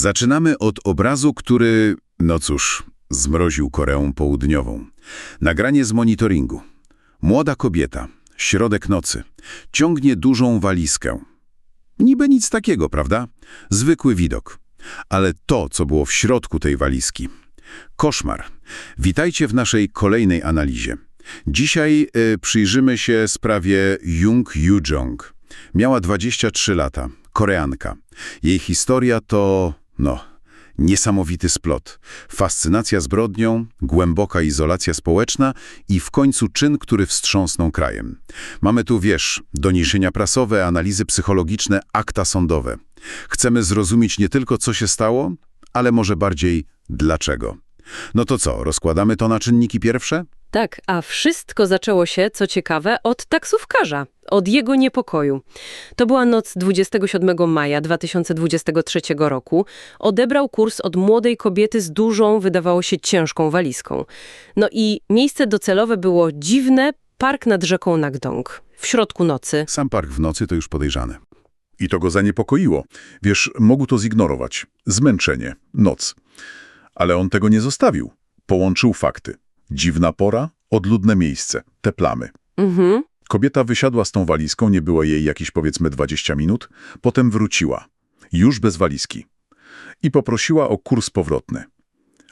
Zaczynamy od obrazu, który, no cóż, zmroził Koreę Południową. Nagranie z monitoringu. Młoda kobieta, środek nocy, ciągnie dużą walizkę. Niby nic takiego, prawda? Zwykły widok. Ale to, co było w środku tej walizki. Koszmar. Witajcie w naszej kolejnej analizie. Dzisiaj y, przyjrzymy się sprawie Jung Yoo-jong. Miała 23 lata, Koreanka. Jej historia to, no, niesamowity splot. Fascynacja zbrodnią, głęboka izolacja społeczna i w końcu czyn, który wstrząsnął krajem. Mamy tu, wiesz, doniesienia prasowe, analizy psychologiczne, akta sądowe. Chcemy zrozumieć nie tylko, co się stało, ale może bardziej dlaczego. No to co, rozkładamy to na czynniki pierwsze? Tak, a wszystko zaczęło się, co ciekawe, od taksówkarza, od jego niepokoju. To była noc 27 maja 2023 roku. Odebrał kurs od młodej kobiety z dużą, wydawało się, ciężką walizką. No i miejsce docelowe było dziwne, park nad rzeką Nagdong. W środku nocy. Sam park w nocy to już podejrzane. I to go zaniepokoiło. Wiesz, mógł to zignorować. Zmęczenie, noc. Ale on tego nie zostawił. Połączył fakty. Dziwna pora, odludne miejsce, te plamy. Mhm. Kobieta wysiadła z tą walizką, nie było jej jakieś powiedzmy 20 minut, potem wróciła, już bez walizki. I poprosiła o kurs powrotny.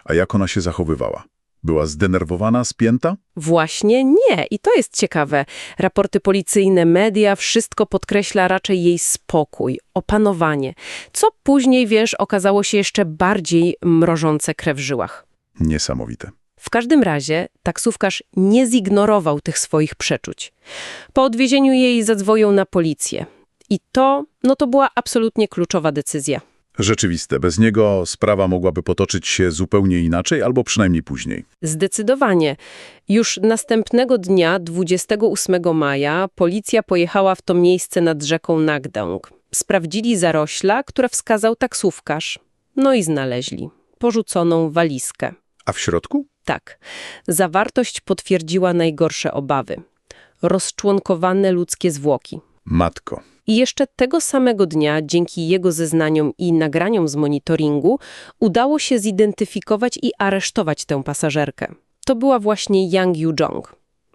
A jak ona się zachowywała? Była zdenerwowana, spięta? Właśnie nie. I to jest ciekawe. Raporty policyjne, media, wszystko podkreśla raczej jej spokój, opanowanie. Co później, wiesz, okazało się jeszcze bardziej mrożące krew w żyłach. Niesamowite. W każdym razie taksówkarz nie zignorował tych swoich przeczuć. Po odwiezieniu jej zadzwonił na policję. I to, no to była absolutnie kluczowa decyzja. Rzeczywiste. Bez niego sprawa mogłaby potoczyć się zupełnie inaczej, albo przynajmniej później. Zdecydowanie. Już następnego dnia, 28 maja, policja pojechała w to miejsce nad rzeką Nagdong. Sprawdzili zarośla, które wskazał taksówkarz. No i znaleźli porzuconą walizkę. A w środku? Tak, zawartość potwierdziła najgorsze obawy. Rozczłonkowane ludzkie zwłoki. Matko. I jeszcze tego samego dnia, dzięki jego zeznaniom i nagraniom z monitoringu, udało się zidentyfikować i aresztować tę pasażerkę. To była właśnie Yang Yoo-jong.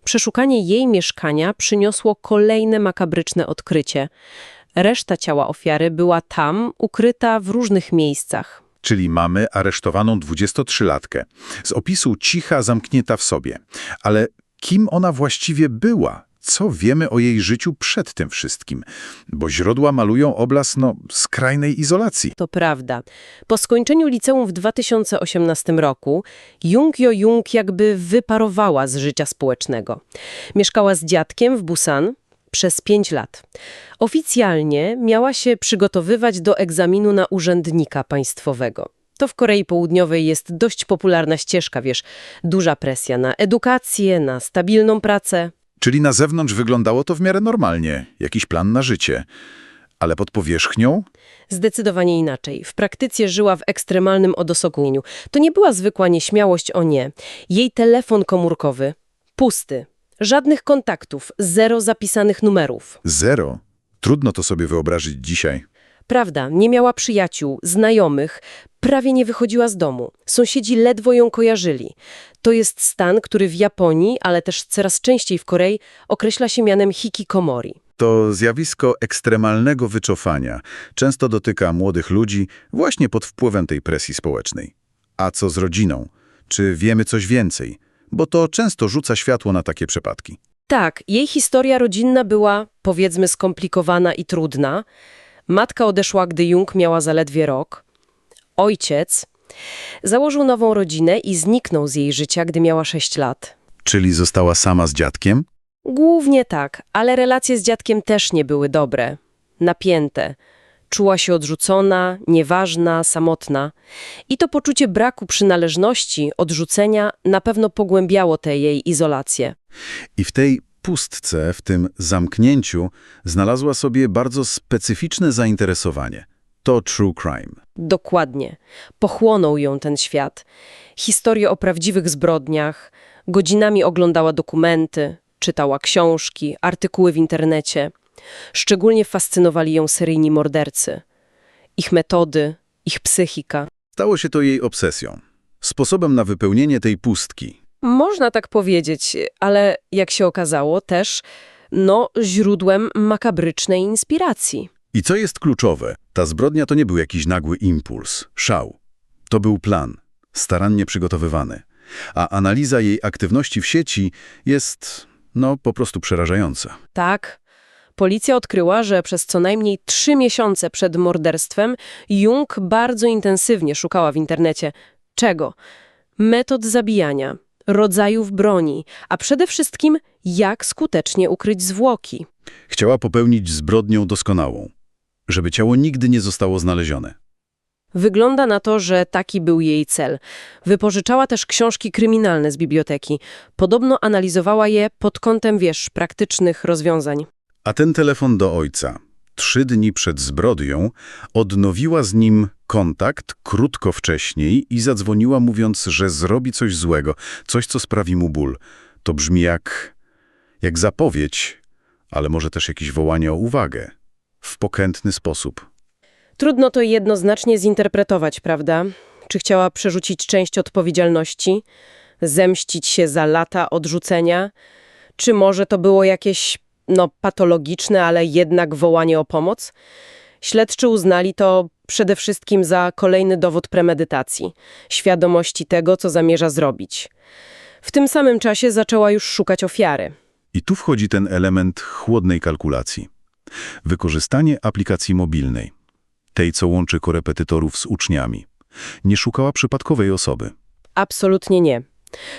Przeszukanie jej mieszkania przyniosło kolejne makabryczne odkrycie. Reszta ciała ofiary była tam, ukryta w różnych miejscach. Czyli mamy aresztowaną 23-latkę. Z opisu cicha, zamknięta w sobie. Ale kim ona właściwie była? Co wiemy o jej życiu przed tym wszystkim? Bo źródła malują obraz, no, skrajnej izolacji. To prawda. Po skończeniu liceum w 2018 roku Jung Jo-jung jakby wyparowała z życia społecznego. Mieszkała z dziadkiem w Busan przez 5 lat. Oficjalnie miała się przygotowywać do egzaminu na urzędnika państwowego. To w Korei Południowej jest dość popularna ścieżka, wiesz, duża presja na edukację, na stabilną pracę. Czyli na zewnątrz wyglądało to w miarę normalnie, jakiś plan na życie. Ale pod powierzchnią? Zdecydowanie inaczej. W praktyce żyła w ekstremalnym odosobnieniu. To nie była zwykła nieśmiałość, o nie. Jej telefon komórkowy pusty. Żadnych kontaktów, zero zapisanych numerów. Zero. Trudno to sobie wyobrazić dzisiaj. Prawda, nie miała przyjaciół, znajomych, prawie nie wychodziła z domu. Sąsiedzi ledwo ją kojarzyli. To jest stan, który w Japonii, ale też coraz częściej w Korei określa się mianem hikikomori. To zjawisko ekstremalnego wyczofania często dotyka młodych ludzi właśnie pod wpływem tej presji społecznej. A co z rodziną? Czy wiemy coś więcej? Bo to często rzuca światło na takie przypadki. Tak, jej historia rodzinna była, powiedzmy, skomplikowana i trudna. Matka odeszła, gdy Jung miała zaledwie rok. Ojciec założył nową rodzinę i zniknął z jej życia, gdy miała 6 lat. Czyli została sama z dziadkiem? Głównie tak, ale relacje z dziadkiem też nie były dobre. Napięte. Czuła się odrzucona, nieważna, samotna. I to poczucie braku przynależności, odrzucenia na pewno pogłębiało tę jej izolację. I w tej pustce, w tym zamknięciu, znalazła sobie bardzo specyficzne zainteresowanie. To true crime. Dokładnie. Pochłonął ją ten świat. Historie o prawdziwych zbrodniach. Godzinami oglądała dokumenty, czytała książki, artykuły w internecie. Szczególnie fascynowali ją seryjni mordercy. Ich metody, ich psychika. Stało się to jej obsesją. Sposobem na wypełnienie tej pustki. Można tak powiedzieć, ale jak się okazało też, no, źródłem makabrycznej inspiracji. I co jest kluczowe, ta zbrodnia to nie był jakiś nagły impuls, szał. To był plan, starannie przygotowywany. A analiza jej aktywności w sieci jest, no, po prostu przerażająca. Tak. Policja odkryła, że przez co najmniej trzy miesiące przed morderstwem Jung bardzo intensywnie szukała w internecie czego? Metod zabijania, rodzajów broni, a przede wszystkim jak skutecznie ukryć zwłoki. Chciała popełnić zbrodnię doskonałą, żeby ciało nigdy nie zostało znalezione. Wygląda na to, że taki był jej cel. Wypożyczała też książki kryminalne z biblioteki. Podobno analizowała je pod kątem, wiesz, praktycznych rozwiązań. A ten telefon do ojca, trzy dni przed zbrodnią, odnowiła z nim kontakt krótko wcześniej i zadzwoniła mówiąc, że zrobi coś złego, coś, co sprawi mu ból. To brzmi jak, jak zapowiedź, ale może też jakieś wołanie o uwagę. W pokrętny sposób. Trudno to jednoznacznie zinterpretować, prawda? Czy chciała przerzucić część odpowiedzialności, zemścić się za lata odrzucenia? Czy może to było jakieś, no, patologiczne, ale jednak wołanie o pomoc? Śledczy uznali to przede wszystkim za kolejny dowód premedytacji, świadomości tego, co zamierza zrobić. W tym samym czasie zaczęła już szukać ofiary. I tu wchodzi ten element chłodnej kalkulacji. Wykorzystanie aplikacji mobilnej, tej co łączy korepetytorów z uczniami. Nie szukała przypadkowej osoby. Absolutnie nie.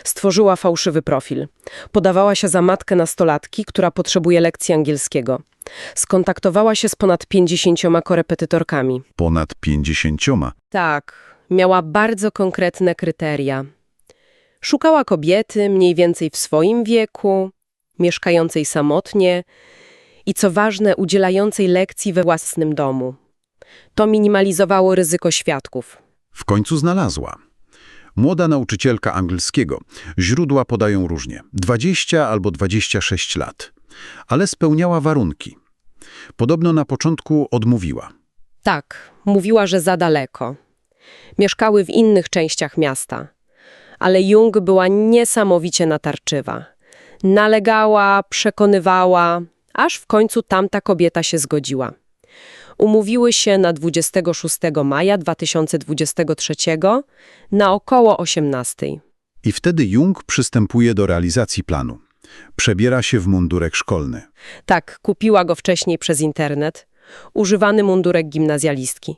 Stworzyła fałszywy profil. Podawała się za matkę nastolatki, która potrzebuje lekcji angielskiego. Skontaktowała się z ponad 50 korepetytorkami. Ponad pięćdziesięcioma. Tak, miała bardzo konkretne kryteria. Szukała kobiety mniej więcej w swoim wieku, mieszkającej samotnie i co ważne, udzielającej lekcji we własnym domu. To minimalizowało ryzyko świadków. W końcu znalazła. Młoda nauczycielka angielskiego. Źródła podają różnie. 20 albo 26 lat. Ale spełniała warunki. Podobno na początku odmówiła. Tak, mówiła, że za daleko. Mieszkały w innych częściach miasta. Ale Jung była niesamowicie natarczywa. Nalegała, przekonywała, aż w końcu tamta kobieta się zgodziła. Umówiły się na 26 maja 2023 na około 18. I wtedy Jung przystępuje do realizacji planu. Przebiera się w mundurek szkolny. Tak, kupiła go wcześniej przez internet. Używany mundurek gimnazjalistki.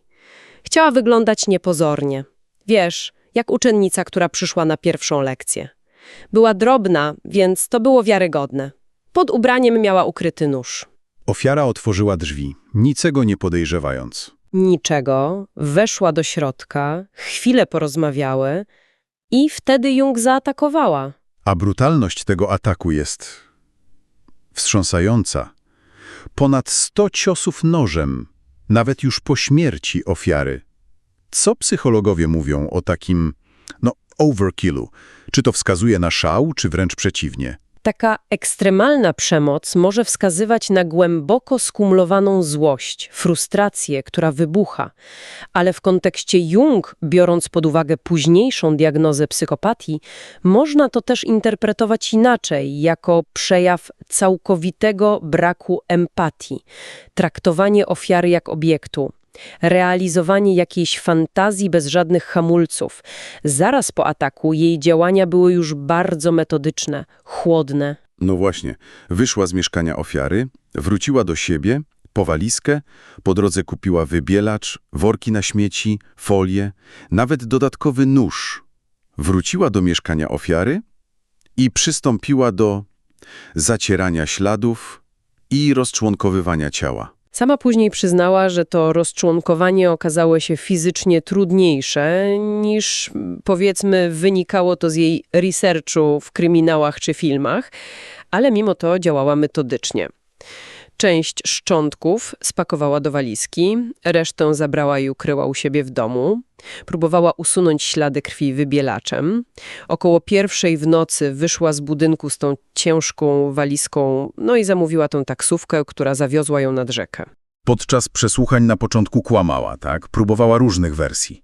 Chciała wyglądać niepozornie. Wiesz, jak uczennica, która przyszła na pierwszą lekcję. Była drobna, więc to było wiarygodne. Pod ubraniem miała ukryty nóż. Ofiara otworzyła drzwi, niczego nie podejrzewając. Niczego, weszła do środka, chwilę porozmawiały i wtedy Jung zaatakowała. A brutalność tego ataku jest wstrząsająca. Ponad 100 ciosów nożem, nawet już po śmierci ofiary. Co psychologowie mówią o takim, no, overkillu? Czy to wskazuje na szał, czy wręcz przeciwnie? Taka ekstremalna przemoc może wskazywać na głęboko skumulowaną złość, frustrację, która wybucha. Ale w kontekście Jung, biorąc pod uwagę późniejszą diagnozę psychopatii, można to też interpretować inaczej, jako przejaw całkowitego braku empatii, traktowanie ofiary jak obiektu. Realizowanie jakiejś fantazji bez żadnych hamulców. Zaraz po ataku jej działania były już bardzo metodyczne, chłodne. No właśnie, wyszła z mieszkania ofiary, wróciła do siebie, po walizkę, po drodze kupiła wybielacz, worki na śmieci, folię, nawet dodatkowy nóż. Wróciła do mieszkania ofiary i przystąpiła do zacierania śladów i rozczłonkowywania ciała. Sama później przyznała, że to rozczłonkowanie okazało się fizycznie trudniejsze niż, powiedzmy, wynikało to z jej researchu w kryminałach czy filmach, ale mimo to działała metodycznie. Część szczątków spakowała do walizki, resztę zabrała i ukryła u siebie w domu. Próbowała usunąć ślady krwi wybielaczem. Około pierwszej w nocy wyszła z budynku z tą ciężką walizką, no i zamówiła tą taksówkę, która zawiozła ją nad rzekę. Podczas przesłuchań na początku kłamała, tak? Próbowała różnych wersji.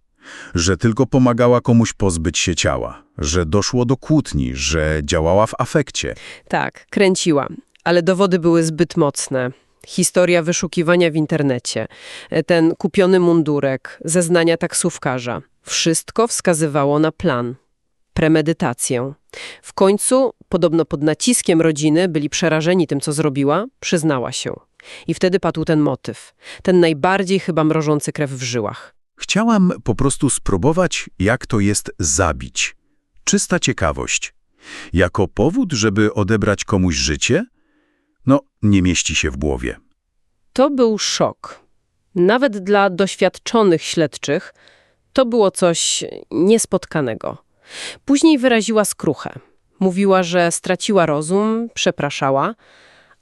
Że tylko pomagała komuś pozbyć się ciała, że doszło do kłótni, że działała w afekcie. Tak, kręciła, ale dowody były zbyt mocne. Historia wyszukiwania w internecie, ten kupiony mundurek, zeznania taksówkarza. Wszystko wskazywało na plan, premedytację. W końcu, podobno pod naciskiem rodziny, byli przerażeni tym, co zrobiła, przyznała się. I wtedy padł ten motyw, ten najbardziej chyba mrożący krew w żyłach. Chciałam po prostu spróbować, jak to jest zabić. Czysta ciekawość. Jako powód, żeby odebrać komuś życie? No, nie mieści się w głowie. To był szok. Nawet dla doświadczonych śledczych to było coś niespotkanego. Później wyraziła skruchę. Mówiła, że straciła rozum, przepraszała,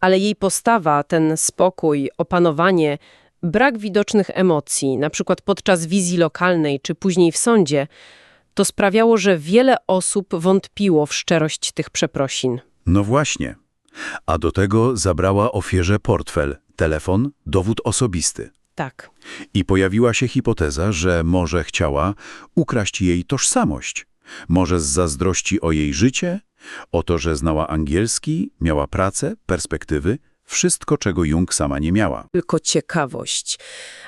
ale jej postawa, ten spokój, opanowanie, brak widocznych emocji, na przykład podczas wizji lokalnej czy później w sądzie, to sprawiało, że wiele osób wątpiło w szczerość tych przeprosin. No właśnie. A do tego zabrała ofierze portfel, telefon, dowód osobisty. Tak. I pojawiła się hipoteza, że może chciała ukraść jej tożsamość. Może z zazdrości o jej życie, o to, że znała angielski, miała pracę, perspektywy, wszystko, czego Jung sama nie miała. tylko ciekawość,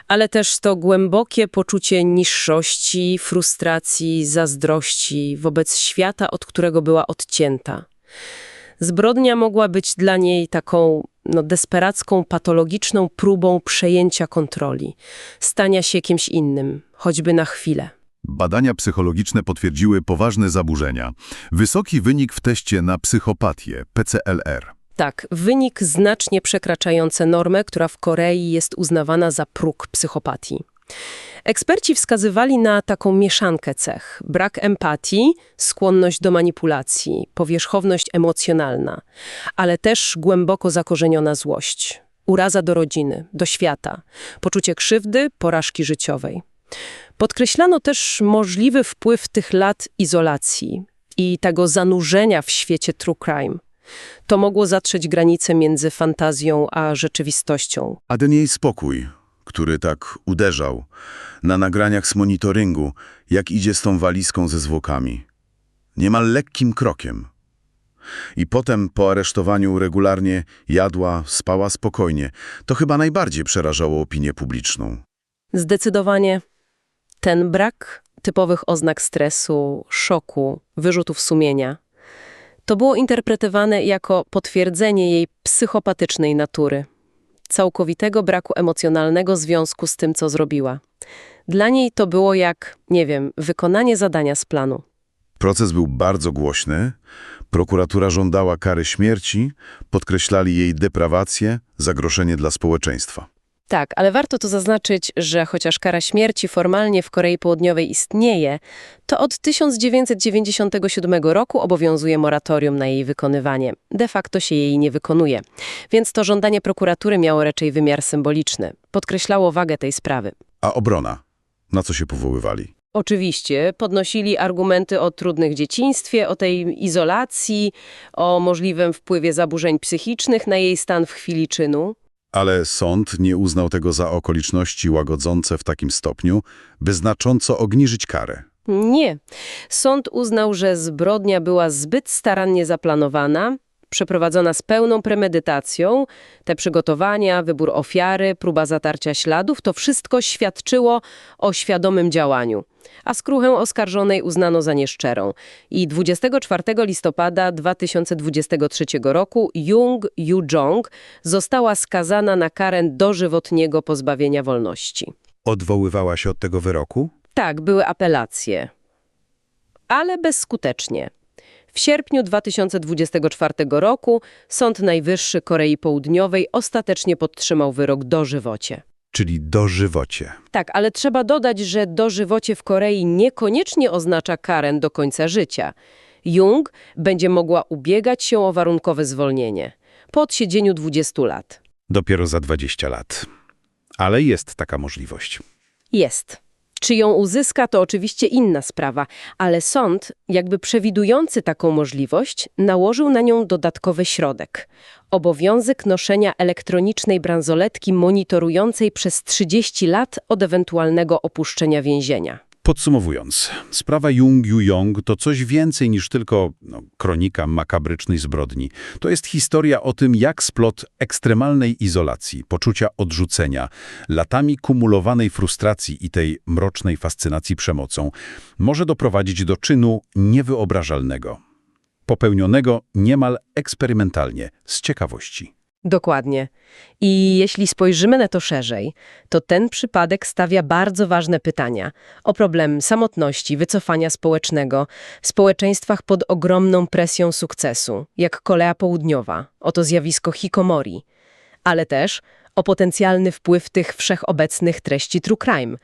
ale też to głębokie poczucie niższości, frustracji, zazdrości wobec świata, od którego była odcięta. Zbrodnia mogła być dla niej taką no, desperacką, patologiczną próbą przejęcia kontroli, stania się kimś innym, choćby na chwilę. Badania psychologiczne potwierdziły poważne zaburzenia. Wysoki wynik w teście na psychopatię, PCLR. Tak, wynik znacznie przekraczający normę, która w Korei jest uznawana za próg psychopatii. Eksperci wskazywali na taką mieszankę cech: brak empatii, skłonność do manipulacji, powierzchowność emocjonalna, ale też głęboko zakorzeniona złość, uraza do rodziny, do świata, poczucie krzywdy, porażki życiowej. Podkreślano też możliwy wpływ tych lat izolacji i tego zanurzenia w świecie true crime. To mogło zatrzeć granice między fantazją a rzeczywistością. A ten jej spokój, który tak uderzał, na nagraniach z monitoringu, jak idzie z tą walizką ze zwłokami. Niemal lekkim krokiem. I potem po aresztowaniu regularnie jadła, spała spokojnie. To chyba najbardziej przerażało opinię publiczną. Zdecydowanie ten brak typowych oznak stresu, szoku, wyrzutów sumienia to było interpretowane jako potwierdzenie jej psychopatycznej natury, całkowitego braku emocjonalnego związku z tym, co zrobiła. Dla niej to było jak, nie wiem, wykonanie zadania z planu. Proces był bardzo głośny. Prokuratura żądała kary śmierci, podkreślali jej deprawację, zagrożenie dla społeczeństwa. Tak, ale warto tu zaznaczyć, że chociaż kara śmierci formalnie w Korei Południowej istnieje, to od 1997 roku obowiązuje moratorium na jej wykonywanie. De facto się jej nie wykonuje. Więc to żądanie prokuratury miało raczej wymiar symboliczny. Podkreślało wagę tej sprawy. A obrona? Na co się powoływali? Oczywiście podnosili argumenty o trudnych dzieciństwie, o tej izolacji, o możliwym wpływie zaburzeń psychicznych na jej stan w chwili czynu. Ale sąd nie uznał tego za okoliczności łagodzące w takim stopniu, by znacząco obniżyć karę. Nie. Sąd uznał, że zbrodnia była zbyt starannie zaplanowana, przeprowadzona z pełną premedytacją. Te przygotowania, wybór ofiary, próba zatarcia śladów, to wszystko świadczyło o świadomym działaniu. A skruchę oskarżonej uznano za nieszczerą. I 24 listopada 2023 roku Jung Yu-jong została skazana na karę dożywotniego pozbawienia wolności. Odwoływała się od tego wyroku? Tak, były apelacje, ale bezskutecznie. W sierpniu 2024 roku Sąd Najwyższy Korei Południowej ostatecznie podtrzymał wyrok dożywocie. Czyli dożywocie. Tak, ale trzeba dodać, że dożywocie w Korei niekoniecznie oznacza karę do końca życia. Jung będzie mogła ubiegać się o warunkowe zwolnienie po odsiedzeniu 20 lat. Dopiero za 20 lat. Ale jest taka możliwość. Jest. Czy ją uzyska, to oczywiście inna sprawa, ale sąd, jakby przewidujący taką możliwość, nałożył na nią dodatkowy środek. Obowiązek noszenia elektronicznej bransoletki monitorującej przez 30 lat od ewentualnego opuszczenia więzienia. Podsumowując, sprawa Jung Yu-yong to coś więcej niż tylko no, kronika makabrycznej zbrodni. To jest historia o tym, jak splot ekstremalnej izolacji, poczucia odrzucenia, latami kumulowanej frustracji i tej mrocznej fascynacji przemocą może doprowadzić do czynu niewyobrażalnego, popełnionego niemal eksperymentalnie, z ciekawości. Dokładnie. I jeśli spojrzymy na to szerzej, to ten przypadek stawia bardzo ważne pytania o problem samotności, wycofania społecznego w społeczeństwach pod ogromną presją sukcesu, jak Korea Południowa, oto zjawisko hikomori, ale też o potencjalny wpływ tych wszechobecnych treści true crime,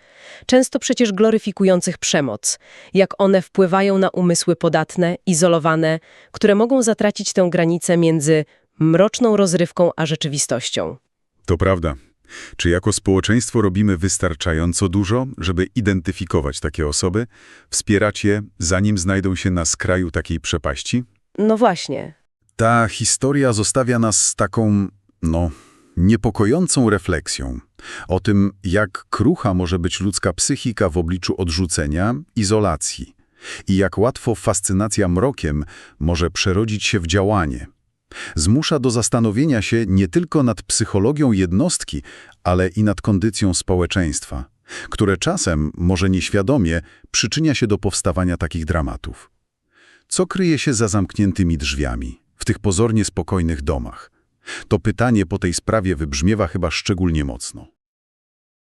często przecież gloryfikujących przemoc, jak one wpływają na umysły podatne, izolowane, które mogą zatracić tę granicę między mroczną rozrywką a rzeczywistością. To prawda. Czy jako społeczeństwo robimy wystarczająco dużo, żeby identyfikować takie osoby, wspierać je, zanim znajdą się na skraju takiej przepaści? No właśnie. Ta historia zostawia nas z taką, no, niepokojącą refleksją o tym, jak krucha może być ludzka psychika w obliczu odrzucenia, izolacji i jak łatwo fascynacja mrokiem może przerodzić się w działanie. Zmusza do zastanowienia się nie tylko nad psychologią jednostki, ale i nad kondycją społeczeństwa, które czasem, może nieświadomie, przyczynia się do powstawania takich dramatów. Co kryje się za zamkniętymi drzwiami, w tych pozornie spokojnych domach? To pytanie po tej sprawie wybrzmiewa chyba szczególnie mocno.